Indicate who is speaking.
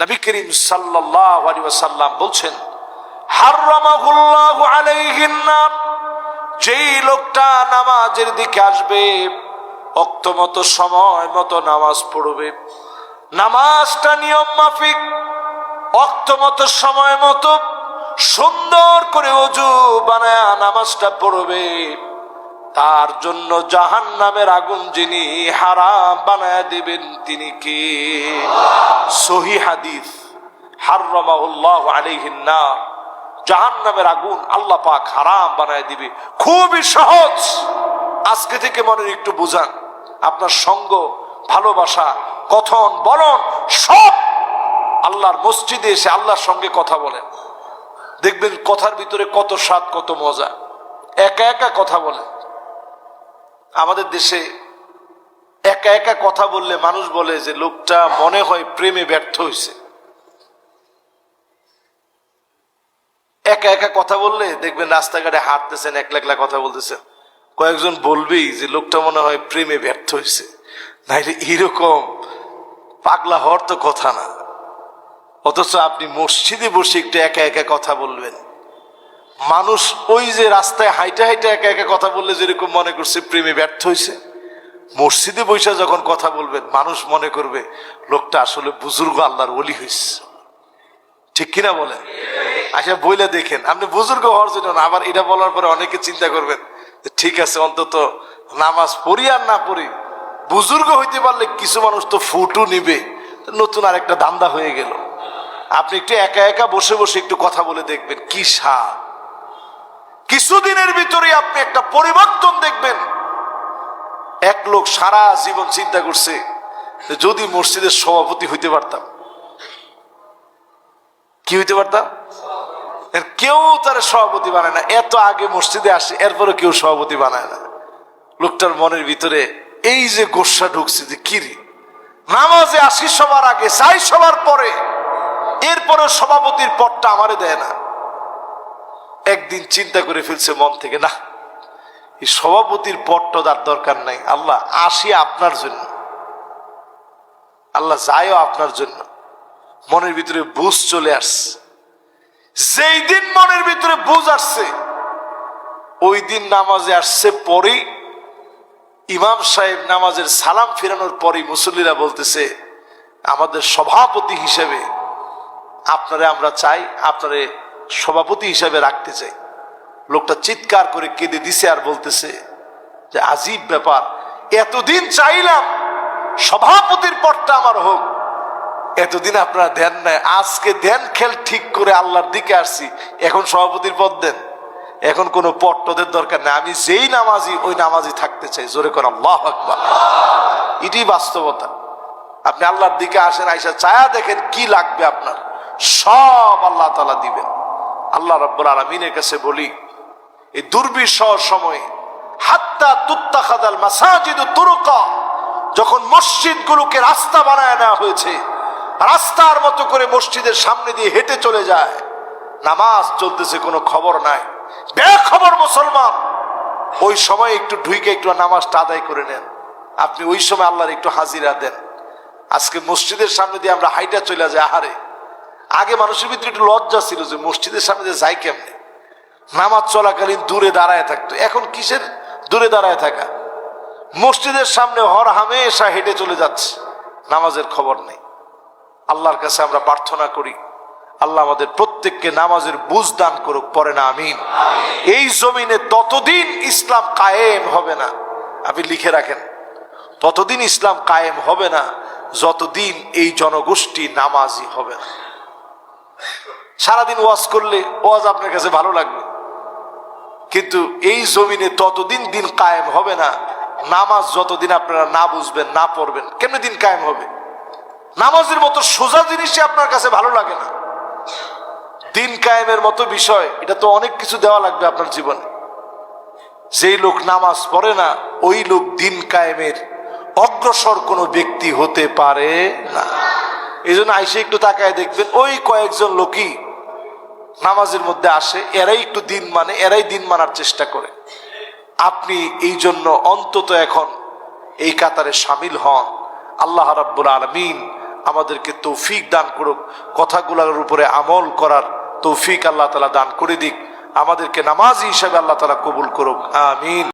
Speaker 1: নবী করিম সাল্লাল্লাহু আলাইহি ওয়াসাল্লাম বলছেন যেই লোকটা নামাজের দিকে আসবে মতো সময় মতো নামাজ পড়বে। নামাজটা নিয়ম মাফিক মতো সময় মতো সুন্দর করে অজু বানায় নামাজটা পড়বে। তার জন্য জাহান নামের আগুন যিনি হারাম বানায় দিবেন তিনি কে? সহি হাদিস। হার্লাহ আলাইহিন না জাহান নামের আগুন আল্লাহ পাক হারাম বানায় দিবে। খুবই সহজ। আজকে থেকে মনের একটু বুঝান। আপনার সঙ্গ, ভালোবাসা, কথন, বলন সব আল্লাহর মসজিদে এসে আল্লাহর সঙ্গে কথা বলেন দেখবেন কথার ভিতরে কত স্বাদ, কত মজা। একা একা কথা বলেন আমাদের দেশে একা একা কথা বললে মানুষ বলে যে লোকটা মনে হয় প্রেমে ব্যর্থ হয়েছে একা একা কথা বললে দেখবেন রাস্তাঘাটে হাঁটতেছেন, একলা একলা কথা বলতেছেন। কয়েকজন বলবেই যে লোকটা মনে হয় প্রেমে ব্যর্থ হয়েছে নাইলে এরকম পাগলা হওয়ার তো কথা না। অথচ আপনি মসজিদে বসে একটু একা একা কথা বলবেন। মানুষ ওই যে রাস্তায় হাইটা হাইটা একা একা কথা বললে যেরকম মনে করছে প্রেমে ব্যর্থ হয়েছে মসজিদে বসে যখন কথা বলবেন, মানুষ মনে করবে, লোকটা আসলে বুজুর্গ আল্লাহর ওলি হয়েছে ঠিক কিনা বলেন? আচ্ছা বইলে দেখেন। আপনি বুজুর্গ হওয়ার জন্য আবার এটা বলার পরে অনেকে চিন্তা করবেন ঠিক আছে, অন্তত নামাজ পড়ি আর না পড়ি। বুজুর্গ হইতে পারলে কিছু মানুষ তো ফুটু নিবে। নতুন আর একটা দান্দা হয়ে গেল। আপনি একটু একা একা বসে বসে একটু কথা বলে দেখবেন, কি স্বাদ। কিছুদিনের ভিতরে আপনি একটা পরিবর্তন দেখবেন। এক লোক সারা জীবন চিন্তা করছে যদি মসজিদের সভাপতি হইতে পারতাম। কি হইতে পারতাম? কেউ তার সভাপতি বানায় না। এত আগে মসজিদে আসে এরপরে কেউ সভাপতি বানায় না। লোকটার মনের ভিতরে এই যে গোসা ঢুকছে যে কিরি নামাজে আসি সবার আগে চাই সবার পরে এরপরে সভাপতির পদটা আমারে দেয় না। একদিন চিন্তা করে ফেলছে মন থেকে, না এই সভাপতির পদটা তার দরকার নাই। আল্লাহ আসি আপনার জন্য। আল্লাহ যায়ও আপনার জন্য। মনের ভিতরে বুঝ চলে আসছে। যেই দিন মনের ভিতরে বুঝ আসছে, ওই দিন নামাজে আসছে পরেই ইমাম সাহেব নামাজের সালাম ফেরানোর পরেই মুসল্লিরা বলতেছে, আমাদের সভাপতি হিসেবে আপনারে আমরা চাই, আপনারে সভাপতি হিসেবে রাখতে চাই। লোকটা চিৎকার করে কেঁদে দিছে আর বলতেছে যে, আজীব ব্যাপার। এতদিন চাইলাম সভাপতির পদটা আমার হোক। এতদিন আপনারা দেন নাই। আজকে দেন খেল ঠিক করে আল্লাহর দিকে আসছি। এখন সভাপতির পদ দেন। এখন কোনো পট্টদের দরকার নেই। আমি যেই নামাজি, ওই নামাজি থাকতে চাই। জোরে করে আল্লাহ আকবার। এটি বাস্তবতা। আপনি আল্লাহর দিকে আসেন, আইসা চায়া দেখেন কি লাগবে আপনার। সব আল্লাহ তালা দিবেন। আল্লাহ রব্বুল আলমিনের কাছে বলি এই দুর্বিষহ সময়ে, হাত্তা তুত্তা খাদাল মাসাজিদ তুরকা, যখন মসজিদগুলোকে রাস্তা বানায় নেওয়া হয়েছে, রাস্তার মতো করে মসজিদের সামনে দিয়ে হেঁটে চলে যায়, নামাজ চলতেছে, কোনো খবর নাই। বেখবর মুসলমান, ওই সময় একটু ঢুইকে একটু নামাজটা আদায় করে নেন। আপনি ওই সময় আল্লাহর একটু হাজিরা দেন। আজকে মসজিদের সামনে দিয়ে আমরা হাইটা চলে যাই, আহারে। আগে মানুষের ভিতরে একটু লজ্জা ছিল যে মসজিদের সামনে দিয়ে যাই কেমনে? নামাজ চলাকালীন দূরে দাঁড়ায় থাকতো। এখন কিসের দূরে দাঁড়ায় থাকা? মসজিদের সামনে হর হামেশা হেঁটে চলে যাচ্ছে। নামাজের খবর নেই। আল্লাহর কাছে আমরা প্রার্থনা করি, আল্লাহ আমাদের প্রত্যেককে নামাজের বুঝ দান করুক পরে না, আমিন। এই জমিনে ততদিন ইসলাম কায়েম হবে না। আপনি লিখে রাখেন, ততদিন ইসলাম কায়েম হবে না, যতদিন এই জনগোষ্ঠী নামাজি হবে না। সারাদিন ওয়াজ করলে ওয়াজ আপনার কাছে ভালো লাগবে। কিন্তু এই জমিনে ততদিন দিন কায়েম হবে না। নামাজ যতদিন আপনারা না বুঝবেন, না পড়বেন, কেমনি দিন কায়েম হবে? নামাজের মতো সোজা জিনিসই আপনার কাছে ভালো লাগে না। দিন কায়েমের মতো বিষয়, এটা তো অনেক কিছু দেওয়া লাগবে আপনার জীবনে। যেই লোক নামাজ পড়ে না, ওই লোক দিন কায়েমের অগ্রসর কোনো ব্যক্তি হতে পারে না। এই জন্য আইসে একটু তাকায় দেখবেন, ওই কয়েকজন লোকই নামাজের মধ্যে আসে, এরাই একটু দিন মানে এরাই দিন মানার চেষ্টা করে। আপনি এই জন্য অন্তত এখন এই কাতারে সামিল হন। আল্লাহ রাব্বুল আলমিন আমাদেরকে তৌফিক দান করুক। কথাগুলোর উপরে আমল করার তৌফিক আল্লাহ তালা দান করে দিক। আমাদেরকে নামাজি হিসাবে আল্লাহ তালা কবুল করুক। আমিন।